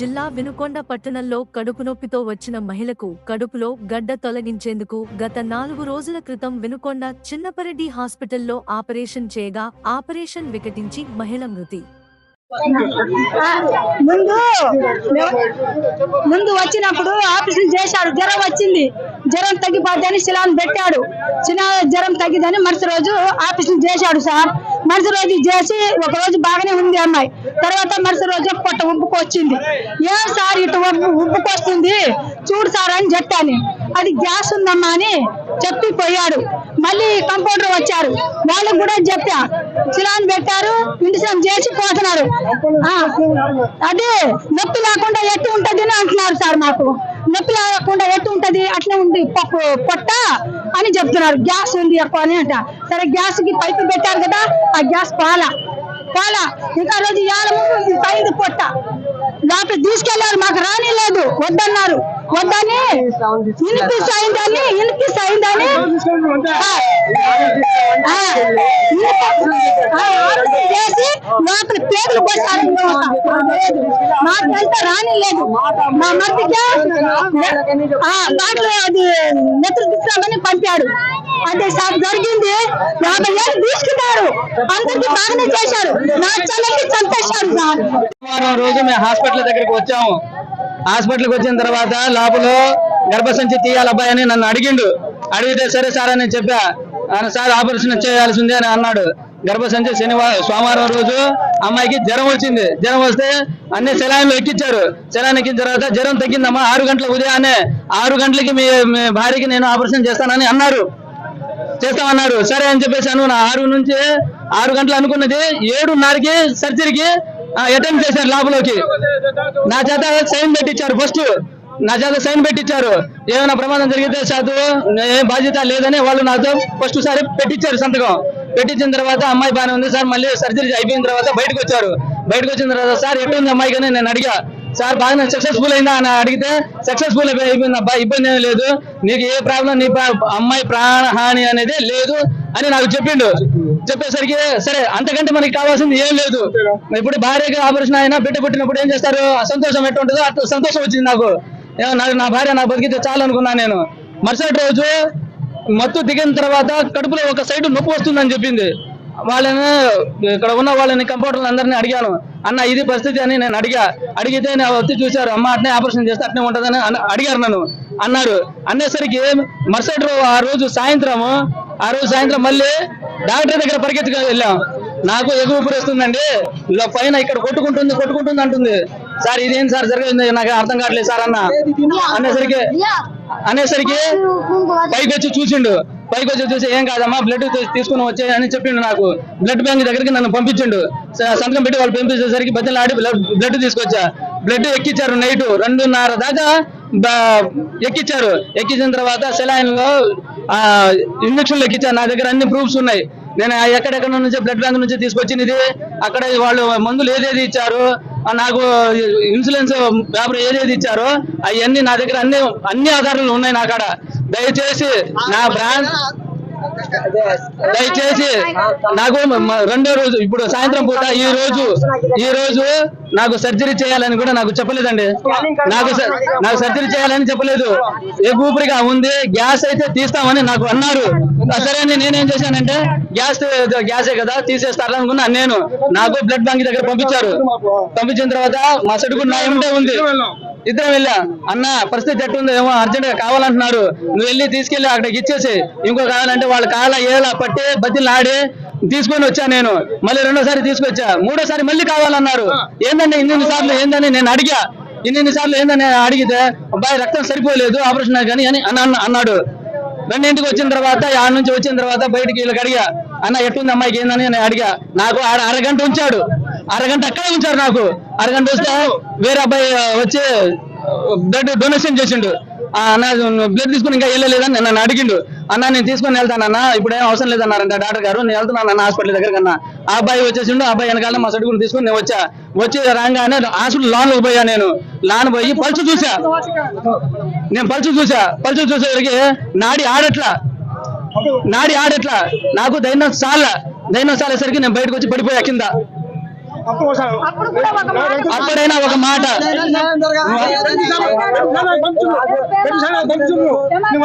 జిల్లా వినుకొండ పట్టణంలో కడుపు నొప్పితో వచ్చిన మహిళకు కడుపులో గడ్డ తొలగించేందుకు గత నాలుగు రోజుల క్రితం వినుకొండ చిన్నపరెడ్డి హాస్పిటల్లో ఆపరేషన్ చేయగా ఆపరేషన్ వికటించి మహిళ మృతి. ముందు ముందు వచ్చినప్పుడు ఆపరేషన్ చేశాడు జ్వరం వచ్చింది. జ్వరం తగ్గిపోద్దని శిలాన్ని పెట్టాడు. చిన్న జ్వరం తగ్గిదని మరుసటి రోజు ఆపరేషన్ చేశాడు సార్. మరుసటి రోజు చేసి ఒక రోజు బాగానే ఉంది అమ్మాయి. తర్వాత మరుసటి రోజు పొట్ట ఉబ్బుకొచ్చింది ఏం సార్ ఇటు ఉబ్బు ఉబ్బుకొస్తుంది చూడు సార్ అని చెప్పాను. అది గ్యాస్ ఉందమ్మా అని చెప్పిపోయాడు మళ్ళీ కంపౌండర్ వచ్చారు. వాళ్ళకి కూడా చెప్పా. చిరాన్ పెట్టారు ఇంటిసం చేసి పోతున్నారు. అదే నొప్పి లేకుండా ఎట్టు ఉంటది అని అంటున్నారు సార్ మాకు. నొప్పి లేకుండా ఎట్టు ఉంటది? అట్లే ఉంది. పొట్ట అని చెప్తున్నారు. గ్యాస్ ఉంది ఎక్కువ అని అంట. సరే గ్యాస్కి పైపు పెట్టారు కదా ఆ గ్యాస్ పాల. పాల ఇంకా రోజు ఇవాళ ముందు పొట్ట డాక్టర్ తీసుకెళ్ళారు మాకు రాని లేదు వద్దన్నారు వద్దని ఇనిపిస్ అయిందని ఇనిపిస్ అయిందని లోపల మాకంతా రాని లేదు. మా దాంట్లో అది నెత్తులు పంపాడు. అదే సార్ జరిగింది. యాభై ఏళ్ళు తీసుకున్నారు. అందరికి బాగానే చేశారు. నా చల్లకి చంపేశారు సార్. రోజు మేము హాస్పిటల్ దగ్గరికి వచ్చాము. హాస్పిటల్కి వచ్చిన తర్వాత లోపల గర్భసంచి తీయాలి అబ్బాయి అని నన్ను అడిగిండు. అడిగితే సరే సార్ అని చెప్పా. ఆయన సార్ ఆపరేషన్ చేయాల్సిందే అని అన్నాడు. గర్భసంచి శనివారం సోమవారం రోజు అమ్మాయికి జ్వరం వచ్చింది. జ్వరం వస్తే అన్ని సెలాయిన్లు ఎక్కించారు సెలాయిన్ ఎక్కిన తర్వాత జ్వరం తగ్గిందమ్మా ఆరు గంటల ఉదయాన్నే. ఆరు గంటలకి మీ భార్యకి నేను ఆపరేషన్ చేస్తానని అన్నారు. చేస్తామన్నారు సరే అని చెప్పేసి అను నా ఆరు నుంచి ఆరు గంటలు అనుకున్నది. ఏడున్నరకి సర్జరీకి అటెంప్ట్ చేశారు ల్యాబ్లోకి నా చేత సైన్ పెట్టించారు ఫస్ట్. నా చేత సైన్ పెట్టించారు ఏమైనా ప్రమాదం జరిగితే చదువు ఏం బాధ్యత లేదని వాళ్ళు నాతో ఫస్ట్ సారి పెట్టించారు సంతకం. పెట్టించిన తర్వాత అమ్మాయి బాగానే ఉంది సార్. మళ్ళీ సర్జరీ అయిపోయిన తర్వాత బయటకు వచ్చారు. బయటకు వచ్చిన తర్వాత సార్ ఎట్టుంది అమ్మాయి కానీ? నేను అడిగా. సార్ బాగానే సక్సెస్ఫుల్ అయిందా? అని అడిగితే సక్సెస్ఫుల్ అయిపోయింది అబ్బా ఇబ్బంది ఏమీ లేదు. నీకు ఏ ప్రాబ్లం నీ అమ్మాయి ప్రాణహాని అనేది లేదు అని నాకు చెప్పిండు. చెప్పేసరికి సరే అంతకంటే మనకి కావాల్సింది ఏం లేదు. ఇప్పుడు భార్యకి ఆపరేషన్ అయినా బిడ్డ పుట్టినప్పుడు ఏం చేస్తారు? ఆ సంతోషం ఎట్లా ఉంటుందో అట్లా సంతోషం వచ్చింది నాకు. నాకు నా భార్య నా బతికితే చాలు అనుకున్నా నేను. మరుసటి రోజు మత్తు దిగిన తర్వాత కడుపులో ఒక సైడ్ నొప్పి వస్తుందని చెప్పింది. వాళ్ళని ఇక్కడ ఉన్న వాళ్ళని కంపౌండర్లు అందరినీ అడిగాను. అన్న ఇది పరిస్థితి అని నేను అడిగా. అడిగితే నేను వచ్చి చూశారు. అమ్మ అట్నే ఆపరేషన్ చేస్తే అట్నే ఉంటుందని అడిగారు నన్ను. అన్నారు అనేసరికి మరుసటి రోజు ఆ రోజు సాయంత్రము ఆ రోజు సాయంత్రం మళ్ళీ డాక్టర్ దగ్గర పరిగెత్తుకు వెళ్ళాం. నాకు ఎగువ వస్తుందండి. ఇలా పైన ఇక్కడ కొట్టుకుంటుంది కొట్టుకుంటుంది అంటుంది. సార్ ఇదేం సార్ జరిగింది? నాకు అర్థం కావట్లేదు సార్ అన్న. అనేసరికి అనేసరికి పైకి వచ్చి చూసిండు. పైకి వచ్చి చూసి ఏం కాదమ్మా బ్లడ్ తీసుకుని వచ్చే అని చెప్పిండు నాకు. బ్లడ్ బ్యాంక్ దగ్గరికి నన్ను పంపించిండు. సంతకం పెట్టి వాళ్ళు పంపించేసరికి బద్దలు ఆడి బ్లడ్ తీసుకొచ్చా. బ్లడ్ ఎక్కించారు నైట్ రెండున్నర దాకా ఎక్కించారు ఎక్కించిన తర్వాత సెలైన్లో ఇంజక్షన్లు ఎక్కించారు నా దగ్గర అన్ని ప్రూఫ్స్ ఉన్నాయి. నేను ఎక్కడెక్కడ నుంచి బ్లడ్ బ్యాంక్ నుంచి తీసుకొచ్చింది. ఇది అక్కడ వాళ్ళు మందులు ఏదేది ఇచ్చారు? నాకు ఇన్సూరెన్స్ పేపర్ ఏదేది ఇచ్చారో అవన్నీ నా దగ్గర అన్ని అన్ని ఆధారాలు ఉన్నాయి నా కాడ. దయచేసి నా బ్రాండ్ దయచేసి నాకు రెండో రోజు ఇప్పుడు సాయంత్రం పూట ఈ రోజు ఈ రోజు నాకు సర్జరీ చేయాలని కూడా నాకు చెప్పలేదండి. నాకు స- నాకు సర్జరీ చేయాలని చెప్పలేదు. ఏ ఊపిరిగా ఉంది గ్యాస్ అయితే తీస్తామని నాకు అన్నారు. సరే నేనేం చేశానంటే గ్యాస్ గ్యాసే కదా తీసేస్తారు నేను. నాకు బ్లడ్ బ్యాంక్ దగ్గర పంపించారు. పంపించిన తర్వాత మా సడుగు నా ఏమిటే ఉంది. ఇద్దరం వెళ్ళా. అన్న పరిస్థితి ఎట్టుంది ఏమో అర్జెంట్గా కావాలంటున్నారు నువ్వు వెళ్ళి తీసుకెళ్ళి అక్కడికి ఇచ్చేసి ఇంకో కావాలంటే వాళ్ళ కాల ఏలా పట్టి బతిలు ఆడి తీసుకొని వచ్చా నేను. మళ్ళీ రెండోసారి తీసుకొచ్చా. మూడోసారి మళ్ళీ కావాలన్నారు. ఏందండి ఇన్ని సార్లు ఏందని నేను అడిగా. ఇన్ని సార్లు ఏందని అడిగితే అబ్బాయి రక్తం సరిపోలేదు ఆపరేషన్ కానీ అని అన్న అన్న- అన్నాడు. రెండింటికి వచ్చిన తర్వాత ఆడ నుంచి వచ్చిన తర్వాత బయటికి వీళ్ళకి అడిగా. అన్న ఎట్టుంది అమ్మాయికి ఏందని నేను అడిగా. నాకు ఆడ అరగంట ఉంచాడు. అరగంట అక్కడే ఉంచారు నాకు. అరగంట వస్తే వేరే అబ్బాయి వచ్చి బ్లడ్ డొనేషన్ చేసిండు. ఆ, అన్న బ్లడ్ తీసుకుని ఇంకా వెళ్ళలేదని నన్ను అడిగిండు. అన్న నేను తీసుకొని వెళ్తానన్నా ఇప్పుడు ఏం అవసరం లేదన్నారంట డాక్టర్ గారు. నేను వెళ్తున్నాను అన్న హాస్పిటల్ దగ్గర కన్నా ఆ అబ్బాయి వచ్చేసిండు ఆ అబ్బాయి వెనకాల మా సర్టిఫికెట్ తీసుకుని నేను వచ్చా. వచ్చి రాగానే హాస్పిటల్ లాన్లో పోయా నేను. లాన్ పోయి పల్సు చూసా. నేను పల్సు చూసా. పల్సు చూసేసరికి నాడి ఆడట్లా. నాడి ఆడట్లా. నాకు ధైర్యం చాలా ధైర్యం చాలేసరికి నేను బయటకు వచ్చి పడిపోయా కింద. అప్పుడైనా ఒక మాట ఏమన్నా-